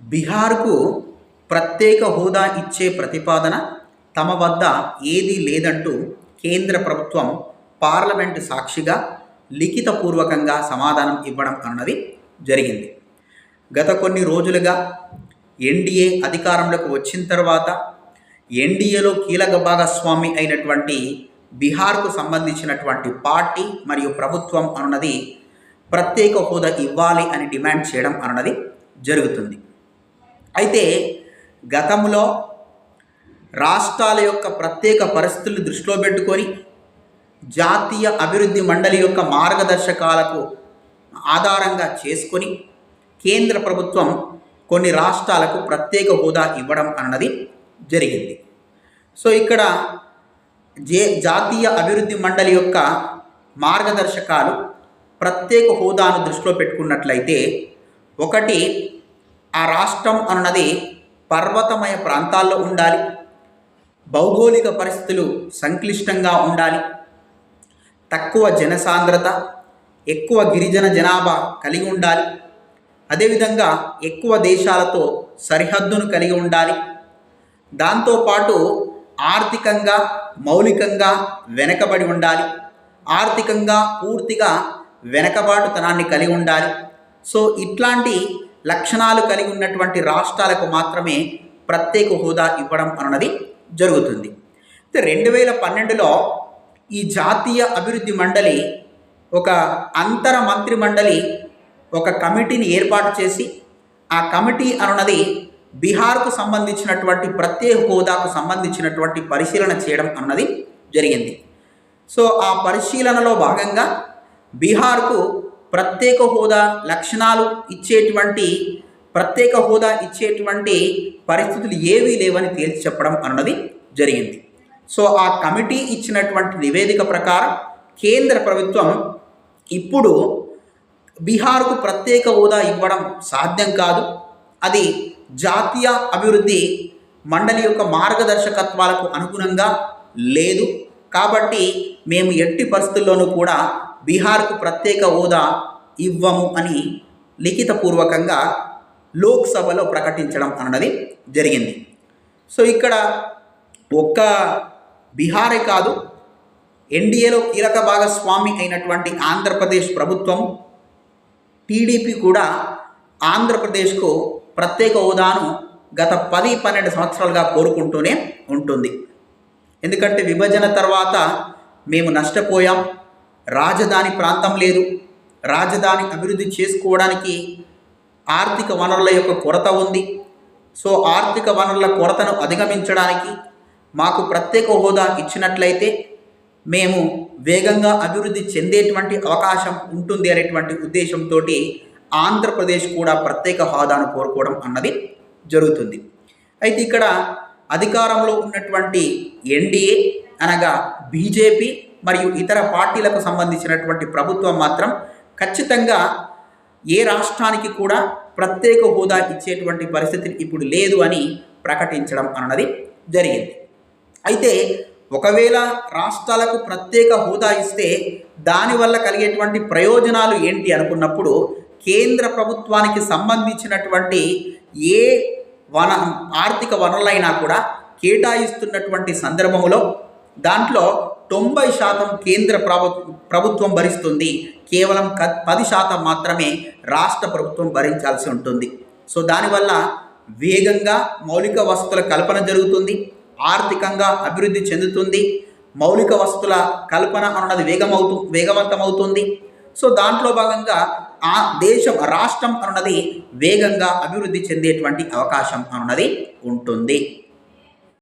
బీహార్కు ప్రత్యేక హోదా ఇచ్చే ప్రతిపాదన తమ వద్ద ఏదీ లేదంటూ కేంద్ర ప్రభుత్వం పార్లమెంటు సాక్షిగా లిఖితపూర్వకంగా సమాధానం ఇవ్వడం అన్నది జరిగింది. గత కొన్ని రోజులుగా ఎన్డీఏ అధికారంలోకి వచ్చిన తర్వాత ఎన్డీఏలో కీలక భాగస్వామి అయినటువంటి బీహార్కు సంబంధించినటువంటి పార్టీ మరియు ప్రభుత్వం అన్నది ప్రత్యేక హోదా ఇవ్వాలి అని డిమాండ్ చేయడం అన్నది జరుగుతుంది. అయితే గతంలో రాష్ట్రాల యొక్క ప్రత్యేక పరిస్థితులు దృష్టిలో పెట్టుకొని జాతీయ అభివృద్ధి మండలి యొక్క మార్గదర్శకాలకు ఆధారంగా చేసుకొని కేంద్ర ప్రభుత్వం కొన్ని రాష్ట్రాలకు ప్రత్యేక హోదా ఇవ్వడం అన్నది జరిగింది. సో ఇక్కడ జే జాతీయ అభివృద్ధి మండలి యొక్క మార్గదర్శకాలు ప్రత్యేక హోదాను దృష్టిలో పెట్టుకున్నట్లయితే ఒకటి ఆ రాష్ట్రం అన్నది పర్వతమయ ప్రాంతాల్లో ఉండాలి. భౌగోళిక పరిస్థితులు సంక్లిష్టంగా ఉండాలి. తక్కువ జనసాంద్రత ఎక్కువ గిరిజన జనాభా కలిగి ఉండాలి. అదేవిధంగా ఎక్కువ దేశాలతో సరిహద్దును కలిగి ఉండాలి. దాంతోపాటు ఆర్థికంగా మౌలికంగా వెనకబడి ఉండాలి. ఆర్థికంగా పూర్తిగా వెనకబాటుతనాన్ని కలిగి ఉండాలి. సో ఇట్లాంటి లక్షణాలు కలిగి ఉన్నటువంటి రాష్ట్రాలకు మాత్రమే ప్రత్యేక హోదా ఇవ్వడం అన్నది జరుగుతుంది. రెండు వేల పన్నెండులో ఈ జాతీయ అభివృద్ధి మండలి ఒక అంతర మంత్రి మండలి ఒక కమిటీని ఏర్పాటు చేసి ఆ కమిటీ అన్నది బీహార్కు సంబంధించినటువంటి ప్రత్యేక హోదాకు సంబంధించినటువంటి పరిశీలన చేయడం అన్నది జరిగింది. సో ఆ పరిశీలనలో భాగంగా బీహార్కు ప్రత్యేక హోదా లక్షణాలు ఇచ్చేటువంటి ప్రత్యేక హోదా ఇచ్చేటువంటి పరిస్థితులు ఏవీ లేవని తేల్చి చెప్పడం అన్నది జరిగింది. సో ఆ కమిటీ ఇచ్చినటువంటి నివేదిక ప్రకారం కేంద్ర ప్రభుత్వం ఇప్పుడు బీహార్కు ప్రత్యేక హోదా ఇవ్వడం సాధ్యం కాదు. అది జాతీయ అభివృద్ధి మండలి యొక్క మార్గదర్శకత్వాలకు అనుగుణంగా లేదు. కాబట్టి మేము ఎట్టి పరిస్థితుల్లోనూ కూడా బీహార్కు ప్రత్యేక హోదా ఇవ్వము అని లిఖితపూర్వకంగా లోక్సభలో ప్రకటించడం అన్నది జరిగింది. సో ఇక్కడ ఒక్క బీహారే కాదు ఎన్డీఏలో కీలక భాగస్వామి అయినటువంటి ఆంధ్రప్రదేశ్ ప్రభుత్వం టీడీపీ కూడా ఆంధ్రప్రదేశ్కు ప్రత్యేక హోదాను గత పది పన్నెండు సంవత్సరాలుగా కోరుకుంటూనే ఉంటుంది. ఎందుకంటే విభజన తర్వాత మేము నష్టపోయాం. రాజధాని ప్రాంతం లేదు. రాజధాని అభివృద్ధి చేసుకోవడానికి ఆర్థిక వనరుల యొక్క కొరత ఉంది. సో ఆర్థిక వనరుల కొరతను అధిగమించడానికి మాకు ప్రత్యేక హోదా ఇచ్చినట్లయితే మేము వేగంగా అభివృద్ధి చెందేటువంటి అవకాశం ఉంటుంది అనేటువంటి ఉద్దేశంతో ఆంధ్రప్రదేశ్ కూడా ప్రత్యేక హోదాను కోరుకోవడం అన్నది జరుగుతుంది. అయితే ఇక్కడ అధికారంలో ఉన్నటువంటి ఎన్డీఏ అనగా బీజేపీ మరియు ఇతర పార్టీలకు సంబంధించినటువంటి ప్రభుత్వం మాత్రం ఖచ్చితంగా ఏ రాష్ట్రానికి కూడా ప్రత్యేక హోదా ఇచ్చేటువంటి పరిస్థితి ఇప్పుడు లేదు అని ప్రకటించడం అన్నది జరిగింది. అయితే ఒకవేళ రాష్ట్రాలకు ప్రత్యేక హోదా ఇస్తే దానివల్ల కలిగేటువంటి ప్రయోజనాలు ఏంటి అనుకున్నప్పుడు కేంద్ర ప్రభుత్వానికి సంబంధించినటువంటి ఏ వన ఆర్థిక వనరులైనా కూడా కేటాయిస్తున్నటువంటి సందర్భంలో దాంట్లో తొంభై శాతం కేంద్ర ప్రభుత్వం భరిస్తుంది. కేవలం క పది శాతం మాత్రమే రాష్ట్ర ప్రభుత్వం భరించాల్సి ఉంటుంది. సో దానివల్ల వేగంగా మౌలిక వసతుల కల్పన జరుగుతుంది. ఆర్థికంగా అభివృద్ధి చెందుతుంది. మౌలిక వసతుల కల్పన అన్నది వేగమవుతూ వేగవంతమవుతుంది. సో దాంట్లో భాగంగా ఆ దేశం రాష్ట్రం అన్నది వేగంగా అభివృద్ధి చెందేటువంటి అవకాశం అన్నది ఉంటుంది.